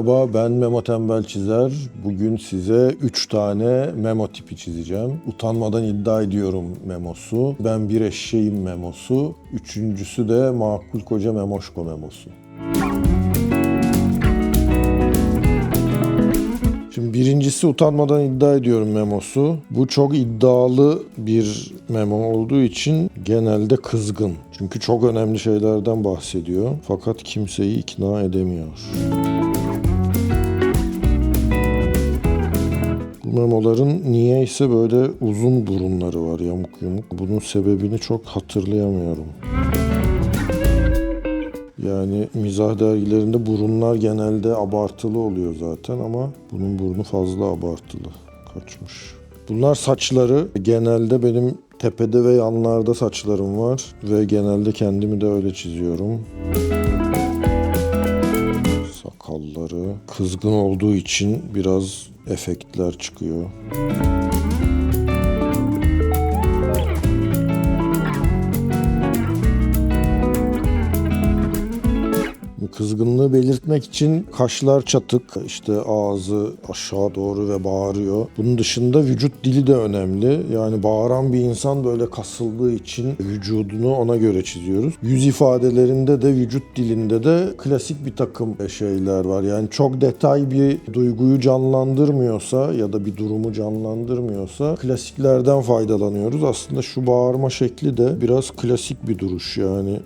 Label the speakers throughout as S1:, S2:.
S1: Merhaba ben Memo Tembel Çizer. Bugün size 3 tane memo tipi çizeceğim. Utanmadan iddia ediyorum memosu. Ben bir eşeğim memosu. Üçüncüsü de makul koca memoşko memosu. Şimdi birincisi utanmadan iddia ediyorum memosu. Bu çok iddialı bir memo olduğu için genelde kızgın. Çünkü çok önemli şeylerden bahsediyor. Fakat kimseyi ikna edemiyor. Bu memoların niyeyse böyle uzun burunları var yamuk yumuk. Bunun sebebini çok hatırlayamıyorum. Yani mizah dergilerinde burunlar genelde abartılı oluyor zaten ama bunun burnu fazla abartılı kaçmış. Bunlar saçları. Genelde benim tepede ve yanlarda saçlarım var ve genelde kendimi de öyle çiziyorum. Sakalları kızgın olduğu için biraz efektler çıkıyor. Kızgınlığı belirtmek için kaşlar çatık, işte ağzı aşağı doğru ve bağırıyor. Bunun dışında vücut dili de önemli. Yani bağıran bir insan böyle kasıldığı için vücudunu ona göre çiziyoruz. Yüz ifadelerinde de vücut dilinde de klasik bir takım şeyler var. Yani çok detay bir duyguyu canlandırmıyorsa ya da bir durumu canlandırmıyorsa klasiklerden faydalanıyoruz. Aslında şu bağırma şekli de biraz klasik bir duruş yani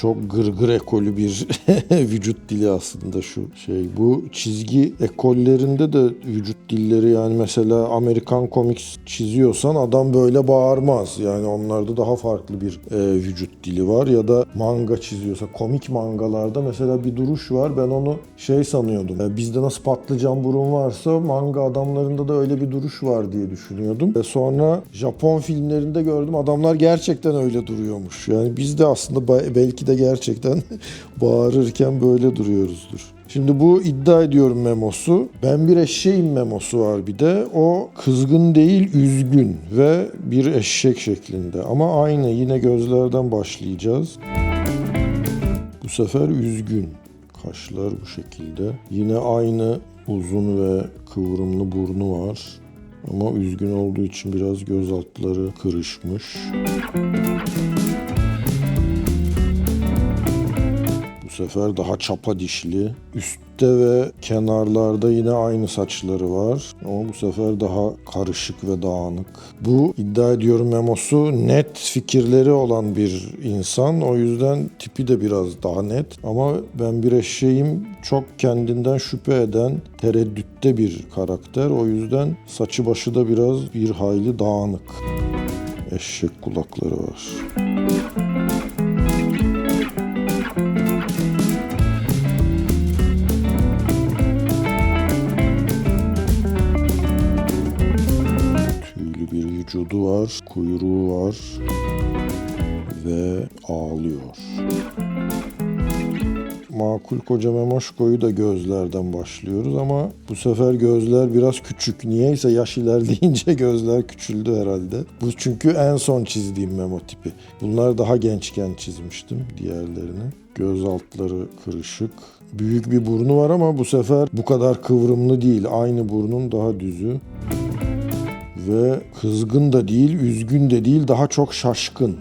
S1: çok gırgır ekolü bir vücut dili aslında şu şey. Bu çizgi ekollerinde de vücut dilleri yani mesela Amerikan komiks çiziyorsan adam böyle bağırmaz. Yani onlarda daha farklı bir e, vücut dili var ya da manga çiziyorsa komik mangalarda mesela bir duruş var. Ben onu şey sanıyordum. E, bizde nasıl patlıcan burun varsa manga adamlarında da öyle bir duruş var diye düşünüyordum. E, sonra Japon filmlerinde gördüm adamlar gerçekten öyle duruyormuş. Yani biz de aslında belki de gerçekten bağırırken böyle duruyoruzdur. Şimdi bu iddia ediyorum memosu. Ben bir eşeğim memosu var bir de. O kızgın değil üzgün ve bir eşek şeklinde. Ama aynı yine gözlerden başlayacağız. Bu sefer üzgün. Kaşlar bu şekilde. Yine aynı uzun ve kıvrımlı burnu var. Ama üzgün olduğu için biraz göz altları kırışmış. Sefer daha çapa dişli. Üstte ve kenarlarda yine aynı saçları var. Ama bu sefer daha karışık ve dağınık. Bu iddia ediyorum memosu net fikirleri olan bir insan. O yüzden tipi de biraz daha net. Ama ben bir eşeğim çok kendinden şüphe eden, tereddütte bir karakter. O yüzden saçı başı da biraz bir hayli dağınık. Eşek kulakları var. Bir vücudu var, kuyruğu var ve ağlıyor. Makul koca Memoşko'yu da gözlerden başlıyoruz ama bu sefer gözler biraz küçük. Niyeyse yaş ilerleyince gözler küçüldü herhalde. Bu çünkü en son çizdiğim memo tipi. Bunlar daha gençken çizmiştim diğerlerini. Göz altları kırışık. Büyük bir burnu var ama bu sefer bu kadar kıvrımlı değil. Aynı burnun daha düzü ve kızgın da değil, üzgün de değil, daha çok şaşkın.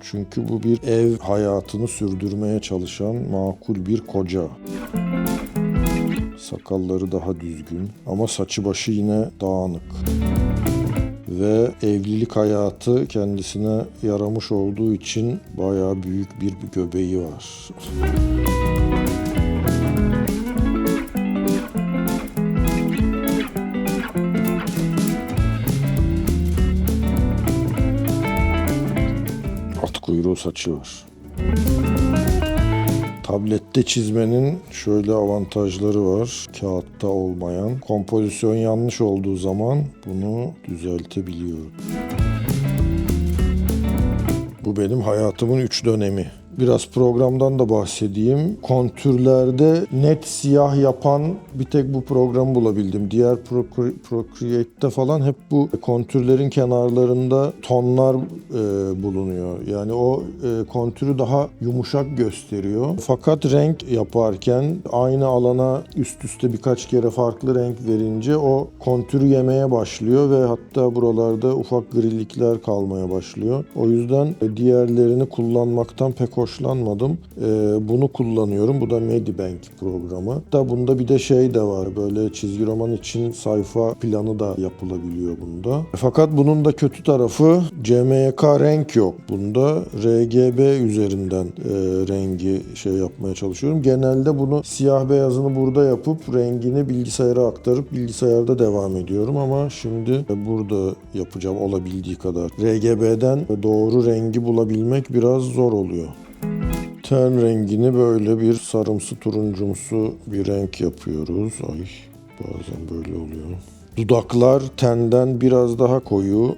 S1: Çünkü bu bir ev hayatını sürdürmeye çalışan makul bir koca. Sakalları daha düzgün ama saçı başı yine dağınık. Ve evlilik hayatı kendisine yaramış olduğu için bayağı büyük bir göbeği var. Kuyruğu saçı. Tablette çizmenin şöyle avantajları var. Kağıtta olmayan. Kompozisyon yanlış olduğu zaman bunu düzeltebiliyorum. Bu benim hayatımın üç dönemi. Biraz programdan da bahsedeyim. Kontürlerde net siyah yapan bir tek bu programı bulabildim. Diğer Procre- Procreate'te falan hep bu kontürlerin kenarlarında tonlar e, bulunuyor. Yani o e, kontürü daha yumuşak gösteriyor. Fakat renk yaparken aynı alana üst üste birkaç kere farklı renk verince o kontürü yemeye başlıyor ve hatta buralarda ufak grilikler kalmaya başlıyor. O yüzden e, diğerlerini kullanmaktan pek hoşlanmadım. E, bunu kullanıyorum. Bu da Medibank programı. Da bunda bir de şey de var. Böyle çizgi roman için sayfa planı da yapılabiliyor bunda. Fakat bunun da kötü tarafı CMYK renk yok. Bunda RGB üzerinden e, rengi şey yapmaya çalışıyorum. Genelde bunu siyah beyazını burada yapıp rengini bilgisayara aktarıp bilgisayarda devam ediyorum ama şimdi burada yapacağım olabildiği kadar. RGB'den doğru rengi bulabilmek biraz zor oluyor. Ten rengini böyle bir sarımsı turuncumsu bir renk yapıyoruz. Ay bazen böyle oluyor. Dudaklar tenden biraz daha koyu.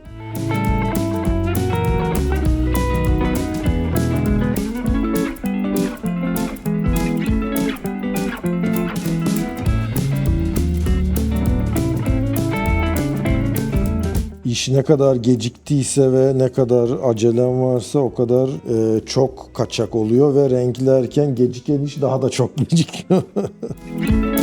S1: Ne kadar geciktiyse ve ne kadar acelem varsa o kadar e, çok kaçak oluyor ve renklerken geciken iş daha da çok gecikiyor.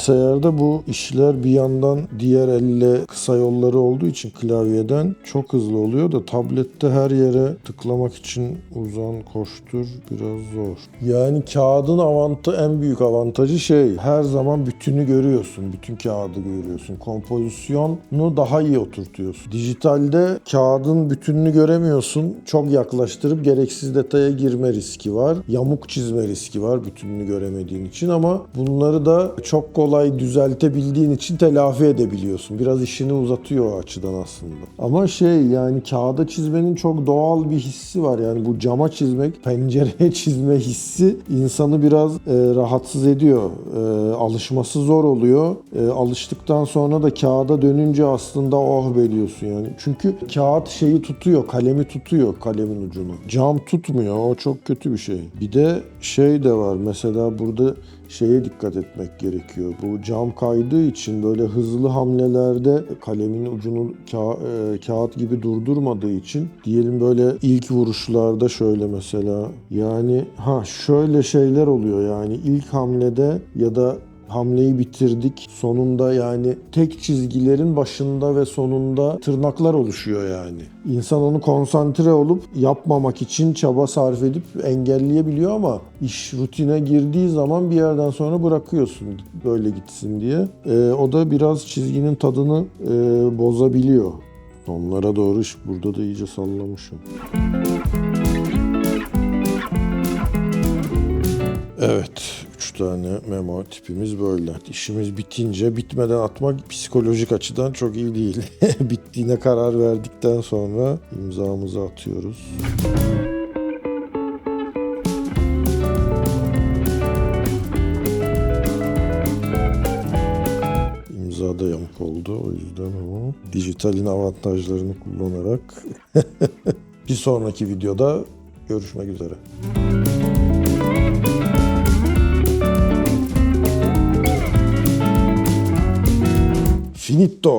S1: Bilgisayarda bu işler bir yandan diğer elle kısa yolları olduğu için klavyeden çok hızlı oluyor da tablette her yere tıklamak için uzan koştur biraz zor. Yani kağıdın avantı en büyük avantajı şey her zaman bütünü görüyorsun. Bütün kağıdı görüyorsun. Kompozisyonu daha iyi oturtuyorsun. Dijitalde kağıdın bütününü göremiyorsun. Çok yaklaştırıp gereksiz detaya girme riski var. Yamuk çizme riski var bütününü göremediğin için ama bunları da çok kolay düzeltebildiğin için telafi edebiliyorsun. Biraz işini uzatıyor o açıdan aslında. Ama şey yani kağıda çizmenin çok doğal bir hissi var. Yani bu cama çizmek, pencereye çizme hissi insanı biraz e, rahatsız ediyor. E, alışması zor oluyor. E, alıştıktan sonra da kağıda dönünce aslında oh be diyorsun yani. Çünkü kağıt şeyi tutuyor, kalemi tutuyor kalemin ucunu. Cam tutmuyor. O çok kötü bir şey. Bir de şey de var. Mesela burada şeye dikkat etmek gerekiyor. Bu cam kaydığı için böyle hızlı hamlelerde kalemin ucunu ka- e, kağıt gibi durdurmadığı için diyelim böyle ilk vuruşlarda şöyle mesela yani ha şöyle şeyler oluyor yani ilk hamlede ya da hamleyi bitirdik. Sonunda yani tek çizgilerin başında ve sonunda tırnaklar oluşuyor yani. İnsan onu konsantre olup yapmamak için çaba sarf edip engelleyebiliyor ama iş rutine girdiği zaman bir yerden sonra bırakıyorsun böyle gitsin diye. Ee, o da biraz çizginin tadını e, bozabiliyor. Onlara doğru iş burada da iyice sallamışım. Evet, tane memo tipimiz böyle. İşimiz bitince bitmeden atmak psikolojik açıdan çok iyi değil. Bittiğine karar verdikten sonra imzamızı atıyoruz. İmza da yamuk oldu. O yüzden o dijitalin avantajlarını kullanarak bir sonraki videoda görüşmek üzere. 気に入った。